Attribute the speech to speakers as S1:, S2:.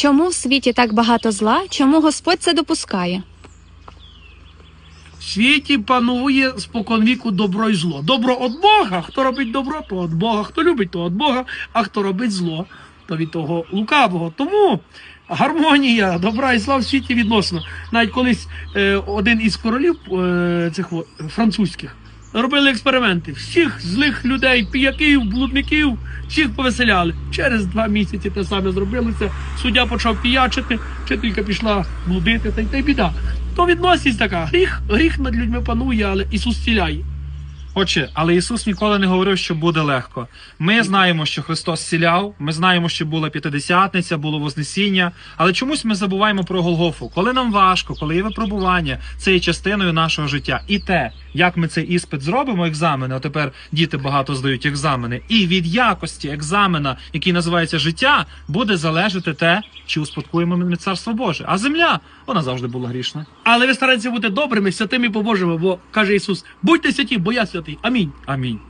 S1: Чому в світі так багато зла? Чому Господь це допускає?
S2: В світі панує споконвіку добро і зло. Добро від Бога. Хто робить добро, то від Бога. Хто любить, то від Бога, а хто робить зло, то від того лукавого. Тому гармонія добра і зла в світі відносно. Навіть колись е, один із королів е, цих французьких робили експерименти. Всіх злих людей, піяків, блудників, всіх повеселяли. Через два місяці те саме зробилося. Суддя почав піячити, вчителька пішла блудити, та й та й біда. То відносність така. Гріх, гріх над людьми панує, але Ісус ціляє.
S3: Отче, але Ісус ніколи не говорив, що буде легко. Ми знаємо, що Христос зціляв, ми знаємо, що була п'ятидесятниця, було Вознесіння, але чомусь ми забуваємо про Голгофу. Коли нам важко, коли є випробування, це є частиною нашого життя. І те, як ми цей іспит зробимо, екзамени, а тепер діти багато здають екзамени, і від якості екзамена, який називається життя, буде залежати те, чи успадкуємо ми царство Боже. А земля, вона завжди була грішна.
S2: Але ви старайтеся бути добрими, святими побожими, бо каже Ісус: будьте святі, бо я святий. Амінь.
S3: Амінь.